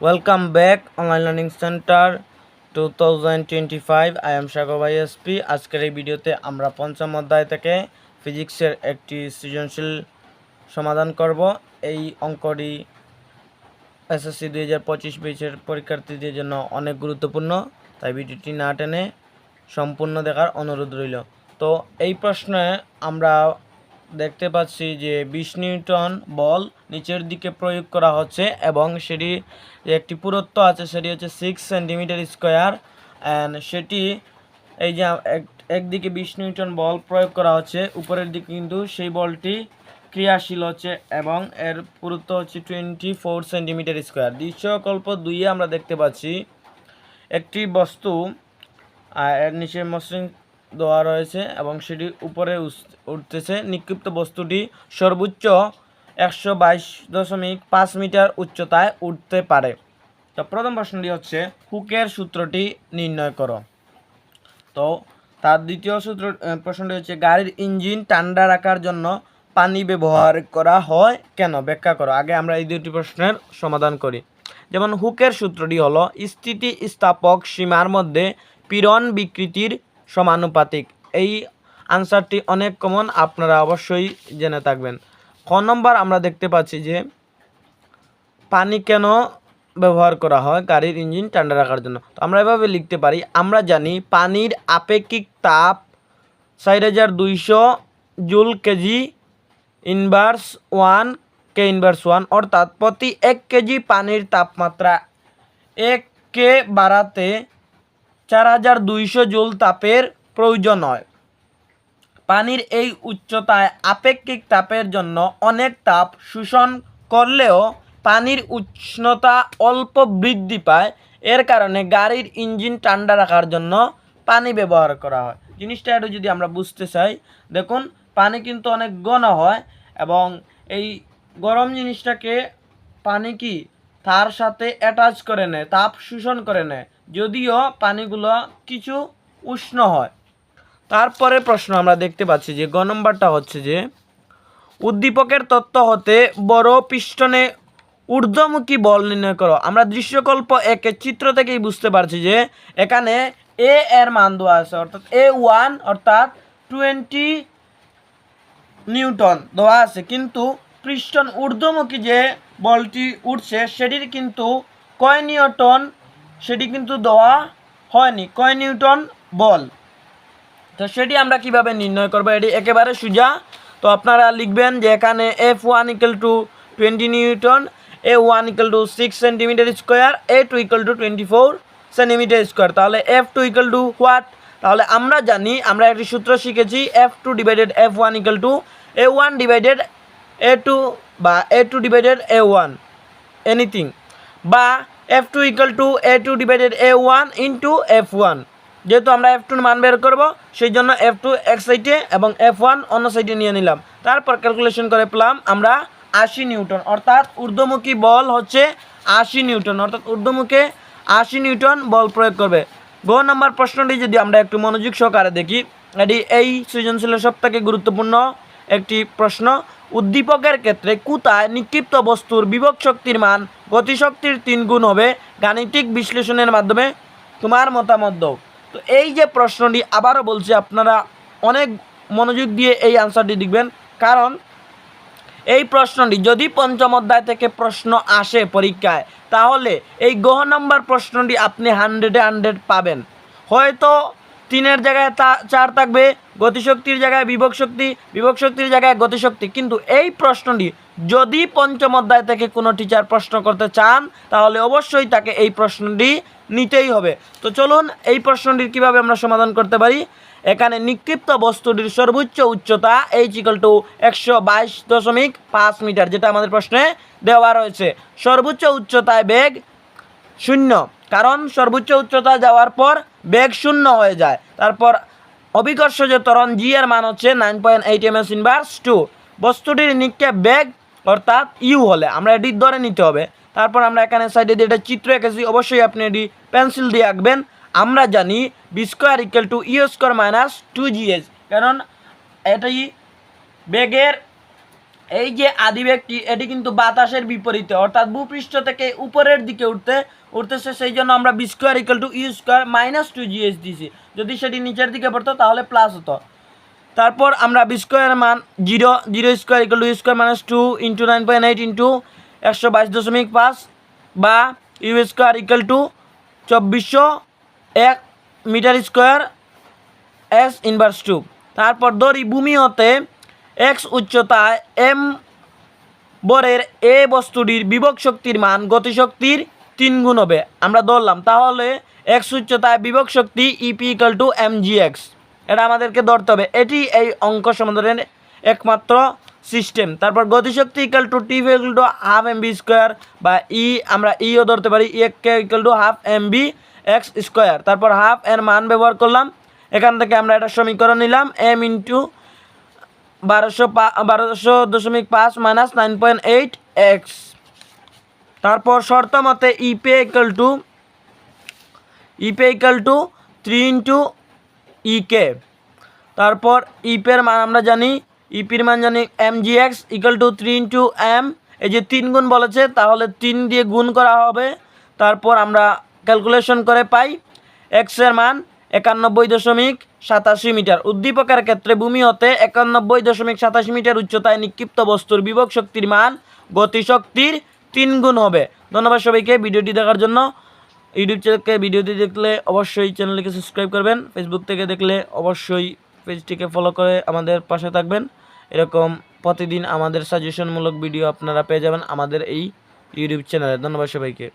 Welcome back, Online Learning Center 2025 I am সাগর ভাই SP আজকের এই ভিডিওতে আমরা পঞ্চম অধ্যায় থেকে ফিজিক্সের একটি সৃজনশীল সমাধান করব। এই অঙ্কটি এসএসসি দুই হাজার পঁচিশ বেচের পরীক্ষার্থীদের জন্য অনেক গুরুত্বপূর্ণ, তাই ভিডিওটি না টেনে সম্পূর্ণ দেখার অনুরোধ রইল। তো এই প্রশ্নে আমরা দেখতে পাচ্ছি যে বিশ নিউটন বল নিচের দিকে প্রয়োগ করা হচ্ছে এবং সেটি একটি পুরুত্ব আছে সেটি হচ্ছে সিক্স সেন্টিমিটার স্কোয়ার অ্যান্ড সেটি এই যে এক- একদিকে বিশ নিউটন বল প্রয়োগ করা হচ্ছে, উপরের দিকে কিন্তু সেই বলটি ক্রিয়াশীল হচ্ছে এবং এর পুরুত্ব হচ্ছে টোয়েন্টি ফোর সেন্টিমিটার স্কোয়ার দৃশ্যকল্প দুইয়ে আমরা দেখতে পাচ্ছি, একটি বস্তু এর নিচে মসৃণ দেওয়া রয়েছে এবং সেটি উপরে উঠতেছে। নিক্ষিপ্ত বস্তুটি সর্বোচ্চ একশো বাইশ দশমিক পাঁচ মিটার উচ্চতায় উঠতে পারে। তো প্রথম প্রশ্নটি হচ্ছে, হুকের সূত্রটি নির্ণয় করো। তো তার দ্বিতীয় সূত্র প্রশ্নটি হচ্ছে, গাড়ির ইঞ্জিন ঠান্ডা রাখার জন্য পানি ব্যবহার করা হয় কেন? ব্যাখ্যা করো। আগে আমরা এই দুটি প্রশ্নের সমাধান করি। যেমন, হুকের সূত্রটি হলো স্থিতি স্থাপক সীমার মধ্যে পীড়ন বিকৃতির সমানুপাতিক। এই আনসারটি অনেক কমন আপনারা অবশ্যই জেনে থাকবেন। খ নম্বর আমরা দেখতে পাচ্ছি যে, পানি কেন ব্যবহার করা হয় গাড়ির ইঞ্জিন ঠান্ডা রাখার জন্য? তো আমরা এভাবে লিখতে পারি, আমরা জানি পানির আপেক্ষিক তাপ চার হাজার দুইশো joule KG inverse one K inverse one অর্থাৎ প্রতি এক কেজি পানির তাপমাত্রা এক কে বাড়াতে চার হাজার দুইশো জুল তাপের প্রয়োজন হয়। পানির এই উচ্চতায় আপেক্ষিক তাপের জন্য অনেক তাপ শোষণ করলেও পানির উষ্ণতা অল্প বৃদ্ধি পায়। এর কারণে গাড়ির ইঞ্জিন ঠান্ডা রাখার জন্য পানি ব্যবহার করা হয়। জিনিসটা একটু যদি আমরা বুঝতে চাই, দেখুন, পানি কিন্তু অনেক ঘন হয় এবং এই গরম জিনিসটাকে পানি কি? তার সাথে অ্যাটাচ করে নেয়, তাপ শোষণ করে নেয়। যদিও পানিগুলো কিছু উষ্ণ হয়। তারপরে প্রশ্ন আমরা দেখতে পাচ্ছি যে, গ নম্বরটা হচ্ছে যে, উদ্দীপকের তত্ত্ব হতে বড় পিস্টনে ঊর্ধ্বমুখী বল নির্ণয় করো। আমরা দৃশ্যকল্প একে চিত্র থেকেই বুঝতে পারছি যে, এখানে এ এর মান দেওয়া আছে, অর্থাৎ এ ওয়ান, অর্থাৎ টোয়েন্টি নিউটন দেওয়া আছে। কিন্তু পৃষ্ঠন ঊর্ধ্বমুখী যে বলটি উঠছে, সেটির কিন্তু কয় নিউটন সেটি কিন্তু দেওয়া হয়নি। কয় নিউটন? বল। তো সেটি আমরা কীভাবে নির্ণয় করব? এটি একেবারে সোজা। তো আপনারা লিখবেন যে এখানে F one equal to twenty newton A one equal to six centimetre square A two equal to twenty four centimetre square তাহলে F two equal to what তাহলে আমরা জানি, আমরা একটি সূত্র শিখেছি F two divided F one equal to A one divided A two বা A two divided A one anything বা F two equal to A two divided A one into F one যেহেতু আমরা এফ টুর মান বের করব, সেই জন্য F two এক সাইডে এবং এফ ওয়ান অন্য সাইডে নিয়ে নিলাম। তারপর ক্যালকুলেশন করে পেলাম আমরা আশি নিউটন। অর্থাৎ ঊর্ধ্বমুখী বল হচ্ছে আশি নিউটন। অর্থাৎ ঊর্ধ্বমুখে আশি নিউটন বল প্রয়োগ করবে। গ নম্বর প্রশ্নটি যদি আমরা একটু মনোযোগ সহকারে দেখি, এটি এই সৃজনশীলের সব থেকে গুরুত্বপূর্ণ একটি প্রশ্ন, উদ্দীপকের ক্ষেত্রে কুতায় নিক্ষিপ্ত বস্তুর বিভব শক্তির মান গতিশক্তির তিন গুণ হবে গাণিতিক বিশ্লেষণের মাধ্যমে তোমার মতামত দাও। তো এই যে প্রশ্নটি আবারও বলছি, আপনারা অনেক মনোযোগ দিয়ে এই আনসারটি দেখবেন। কারণ এই প্রশ্নটি যদি পঞ্চম অধ্যায় থেকে প্রশ্ন আসে পরীক্ষায়, তাহলে এই গহ নম্বর প্রশ্নটি আপনি হান্ড্রেডে হান্ড্রেড পাবেন। হয়তো তিনের জায়গায় তা চার থাকবে, গতিশক্তির জায়গায় বিভব শক্তি বিভব শক্তির জায়গায় গতিশক্তি। কিন্তু এই প্রশ্নটি যদি পঞ্চম অধ্যায় থেকে কোনো টিচার প্রশ্ন করতে চান, তাহলে অবশ্যই তাকে এই প্রশ্নটি নিতেই হবে। তো চলুন এই প্রশ্নটির কীভাবে আমরা সমাধান করতে পারি? এখানে নিক্ষিপ্ত বস্তুটির সর্বোচ্চ উচ্চতা এইচ ইকাল টু একশো বাইশ দশমিক পাঁচ মিটার, যেটা আমাদের প্রশ্নে দেওয়া রয়েছে। সর্বোচ্চ উচ্চতায় বেগ শূন্য। কারণ সর্বোচ্চ উচ্চতা যাওয়ার পর বেগ শূন্য হয়ে যায়। তারপর অভিকর্ষ যে ত্বরণ জি এর মান হচ্ছে nine point eight M S inverse two বস্তুটির নিক্ষেপ বেগ অর্থাৎ ইউ হলে, আমরা এটি ধরে নিতে হবে। তারপর আমরা এখানে সাইডে দিয়ে একটা চিত্র এঁকেছি, অবশ্যই আপনি এটি পেন্সিল দিয়ে আঁকবেন। আমরা জানি V square equal to U square minus two G S কারণ এটাই বেগের এই যে আদিবেগটি এটি কিন্তু বাতাসের বিপরীতে। অর্থাৎ ভূপৃষ্ঠ থেকে উপরের দিকে উঠতে, উঠতেছে, সেই জন্য আমরা V square equal to U square minus two GS দিছি যদি সেটি নিচের দিকে পড়তো, তাহলে প্লাস হতো। তারপর আমরা বি স্কোয়ার মান zero zero square equal to U square minus two into nine point eight into একশো বাইশ দশমিক পাঁচ বা ইউ স্কোয়ার ইকুয়াল টু চব্বিশশো এক metre square S inverse two তারপর দড়ি ভূমি হতে এক্স উচ্চতায় এম বরের এ বস্তুটির বিভব শক্তির মান গতিশক্তির তিন গুণ হবে। আমরা ধরলাম, তাহলে এক্স উচ্চতায় বিভব শক্তি EP equal to M G X এটা আমাদেরকে ধরতে হবে। এটি এই অঙ্ক সমাধানের একমাত্র সিস্টেম তারপর গতিশক্তি equal to T equal to half M V square বা ই আমরা ইও ধরতে পারি। E K equal to half M V X square তারপর হাফ এর মান ব্যবহার করলাম। এখান থেকে আমরা একটা সমীকরণ নিলাম। এম ইন্টু বারোশো বারোশো দশমিক পাঁচ minus nine point eight X তারপর শর্ত মতে ইপে ইকাল টু ইপে ইকাল টু থ্রি ইন্টু ইকে তারপর ইপের মান আমরা জানি ইপির মান জানি M G X equal to three into M এই যে তিন গুণ বলেছে, তাহলে তিন দিয়ে গুণ করা হবে। তারপর আমরা ক্যালকুলেশন করে পাই এক্সের মান একানব্বই দশমিক সাতাশি মিটার। উদ্দীপকের ক্ষেত্রে ভূমি হতে একানব্বই দশমিক সাতাশি মিটার উচ্চতায় নিক্ষিপ্ত বস্তুর বিভব শক্তির মান, গতিশক্তির তিন গুণ হবে। ধন্যবাদ সবাইকে ভিডিওটি দেখার জন্য। ইউটিউব থেকে ভিডিওটি দেখলে অবশ্যই চ্যানেলটিকে সাবস্ক্রাইব করবেন। ফেসবুক থেকে দেখলে অবশ্যই পেজটিকে ফলো করে আমাদের পাশে থাকবেন। এরকম প্রতিদিন আমাদের সাজেশনমূলক ভিডিও আপনারা পেয়ে যাবেন আমাদের এই ইউটিউব চ্যানেলে ধন্যবাদ সবাইকে।